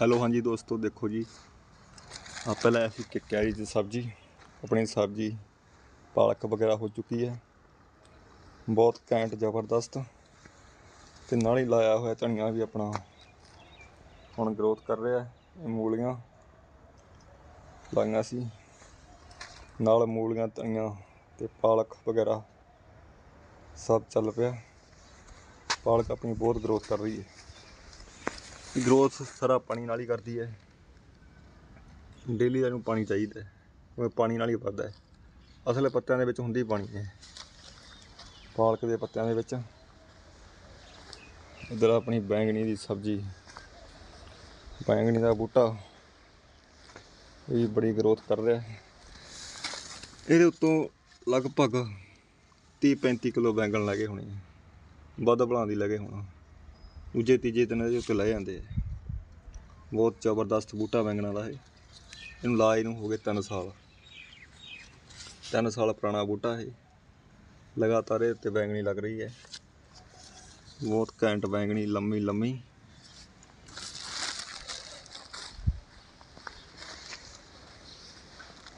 Hello, ਹਾਂਜੀ ਦੋਸਤੋ, ਦੇਖੋ ਜੀ। ਆਪਾਂ ਲਾਇਆ ਸੀ ਕਿ ਕੈਰੀ ਦੀ ਸਬਜ਼ੀ, ਆਪਣੀ ਸਬਜ਼ੀ, ਪਾਲਕ ਵਗੈਰਾ ਹੋ ਚੁੱਕੀ ਹੈ। ਬਹੁਤ ਘੈਂਟ, ਜ਼ਬਰਦਸਤ। ਤੇ ਨਾਲ ਹੀ ਲਾਇਆ ਹੋਇਆ ਧਨੀਆ ਵੀ ਆਪਣਾ ਹੁਣ ਗਰੋਥ ਕਰ ਰਿਹਾ ਹੈ, ਇਹ ਮੂਲੀਆਂ ਲਾਈਆਂ ਸੀ। ਨਾਲ ਮੂਲੀਆਂ, ਧਨੀਆ ਤੇ ਪਾਲਕ ਵਗੈਰਾ ਸਭ ਚੱਲ ਪਿਆ। ਪਾਲਕ ਆਪਣੀ ਬਹੁਤ ਗਰੋਥ ਕਰ ਰਹੀ ਹੈ। ਗਰੋਥ ਸਾਰਾ ਪਾਣੀ ਨਾਲ ਹੀ ਕਰਦੀ ਹੈ। ਡੇਲੀ ਦਾ ਇਹਨੂੰ ਪਾਣੀ ਚਾਹੀਦਾ ਉਹ ਪਾਣੀ ਨਾਲ ਹੀ ਵੱਧਦਾ ਹੈ। ਅਸਲੇ ਪੱਤਿਆਂ ਦੇ ਵਿੱਚ ਹੁੰਦੀ ਪਾਣੀ ਹੈ। ਪਾਲਕ ਦੇ ਪੱਤਿਆਂ ਦੇ ਵਿੱਚ। ਇਧਰ ਆਪਣੀ ਬੈਂਗਣੀ ਦੀ ਸਬਜ਼ੀ। ਬੈਂਗਣੀ ਦਾ ਬੂਟਾ। ਇਹ ਵੀ ਬੜੀ ਗਰੋਥ ਕਰ ਰਿਹਾ ਹੈ। ਇਹਦੇ ਉੱਤੋਂ ਲਗਭਗ 30 35 ਕਿਲੋ ਬੈਂਗਣ ਲੱਗੇ ਹੋਣੇ ਵੱਧ ਬਣਾਉਣ ਦੀ ਲੱਗੇ ਹੋਣਾ। ਦੂਜੇ, ਤੀਜੇ ਦਿਨ ਇਹਦੇ ਉੱਤੇ ਲੈ ਜਾਂਦੇ ਆ। ਬਹੁਤ ਜ਼ਬਰਦਸਤ ਬੂਟਾ ਬੈਂਗਣਾ ਦਾ ਇਹ। ਇਹਨੂੰ ਲਾਏ ਨੂੰ ਹੋ ਗਏ 3 ਸਾਲ। 3 ਸਾਲ ਪੁਰਾਣਾ ਬੂਟਾ ਇਹ। ਲਗਾਤਾਰ ਇਹ ਤੇ ਵੈਂਗਣੀ ਲੱਗ ਰਹੀ ਹੈ। ਬਹੁਤ ਘੈਂਟ ਵੈਂਗਣੀ ਲੰਮੀ ਲੰਮੀ।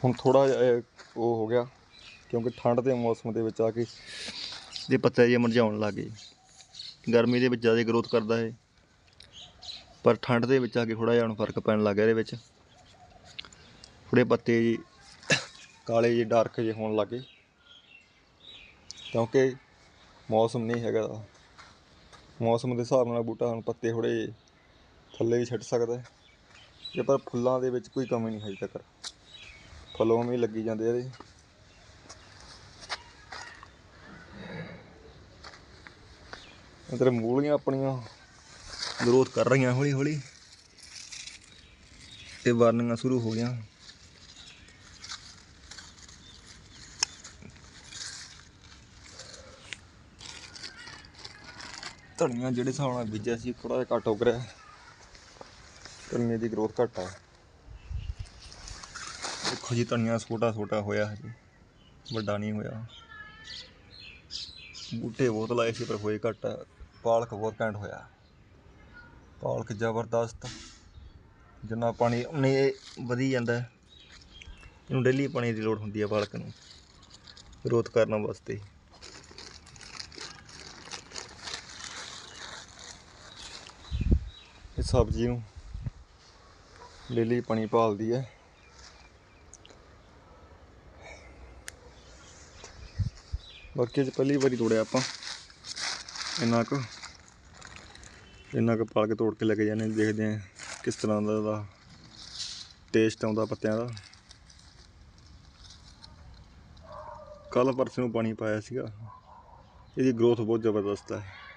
ਹੁਣ ਥੋੜਾ ਜਿਹਾ ਇਹ ਉਹ ਹੋ ਗਿਆ, ਕਿਉਂਕਿ ਠੰਡ ਦੇ ਮੌਸਮ ਦੇ ਵਿੱਚ ਆ ਕੇ ਦੇ ਪੱਤੇ ਜਿਹੇ ਮੁਰਝਾਉਣ ਲੱਗ ਗਏ। ਗਰਮੀ ਦੇ ਵਿੱਚ ਜ਼ਿਆਦਾ ਗਰੋਥ ਕਰਦਾ ਹੈ ਪਰ ਠੰਡ ਦੇ ਵਿੱਚ ਆ ਕੇ ਥੋੜਾ ਜਿਹਾ ਹੁਣ ਫ਼ਰਕ ਪੈਣ ਲੱਗ ਗਿਆ ਇਹਦੇ ਵਿੱਚ। ਥੋੜੇ ਪੱਤੇ ਜੀ ਕਾਲੇ ਜਿਹੇ ਡਾਰਕ ਜਿਹੇ ਹੋਣ ਲੱਗੇ ਕਿਉਂਕਿ ਮੌਸਮ ਨਹੀਂ ਹੈਗਾ। ਮੌਸਮ ਦੇ ਹਿਸਾਬ ਨਾਲ ਬੂਟਾ ਹੁਣ ਪੱਤੇ ਥੋੜੇ ਥੱਲੇ ਵੀ ਛੱਡ ਸਕਦਾ ਜੇ ਪਰ ਫੁੱਲਾਂ ਦੇ ਵਿੱਚ ਕੋਈ ਕਮੀ ਨਹੀਂ ਹਜੇ ਤੱਕ। ਫਲੋਂ ਵੀ ਲੱਗੀ ਜਾਂਦੇ ਆ ਇਹਦੇ। ਇਧਰ ਮੂਲੀਆਂ ਆਪਣੀਆਂ ਗਰੋਥ ਕਰ ਰਹੀਆਂ ਹੌਲੀ ਹੌਲੀ। ਤੇ ਵਰਨੀਆਂ ਸ਼ੁਰੂ ਹੋ ਗਈਆਂ। ਧਨੀਆ ਜਿਹੜੇ ਹਿਸਾਬ ਨਾਲ ਬੀਜਿਆ ਸੀ ਥੋੜਾ ਜਿਹਾ ਘੱਟ ਉਗ ਰਿਹਾ। ਧਨੀਏ ਦੀ ਗਰੋਥ ਘੱਟ ਆ। ਦੇਖੋ ਜੀ, ਧਨੀਆ ਛੋਟਾ ਛੋਟਾ ਹੋਇਆ ਹਜੇ ਵੱਡਾ ਨਹੀਂ ਹੋਇਆ। ਬੂਟੇ ਬਹੁਤ ਲਾਏ ਸੀ, ਪਰ ਹੋਏ ਘੱਟ। ਆ। ਪਾਲਕ ਬਹੁਤ ਘੈਂਟ ਹੋਇਆ। ਪਾਲਕ ਜ਼ਬਰਦਸਤ, ਜਿੰਨਾ ਪਾਣੀ, ਉਨੇ ਵਧੀ ਜਾਂਦਾ ਇਹਨੂੰ ਡੇਲੀ ਪਾਣੀ ਦੀ ਲੋੜ ਹੁੰਦੀ ਹੈ ਪਾਲਕ ਨੂੰ ਗਰੋਥ ਕਰਨ ਵਾਸਤੇ। ਇਹ ਸਬਜ਼ੀ ਨੂੰ ਡੇਲੀ ਪਾਣੀ ਭਾਲਦੀ ਹੈ। ਬਾਕੀ ਅੱਜ ਪਹਿਲੀ ਵਾਰੀ ਤੋੜਿਆ ਆਪਾਂ। ਇੰਨਾ ਕੁ ਇੰਨਾ ਕੁ ਪਾਲ ਕੇ ਤੋੜ ਕੇ ਲੈ ਕੇ ਜਾਂਦੇ, ਦੇਖਦੇ ਹਾਂ ਕਿਸ ਤਰ੍ਹਾਂ ਦਾ ਇਹਦਾ ਟੇਸਟ ਆਉਂਦਾ ਪੱਤਿਆਂ ਦਾ। ਕੱਲ ਪਰਸੋਂ ਨੂੰ ਪਾਣੀ ਪਾਇਆ ਸੀਗਾ। ਇਹਦੀ ਗਰੋਥ ਬਹੁਤ ਜ਼ਬਰਦਸਤ ਹੈ।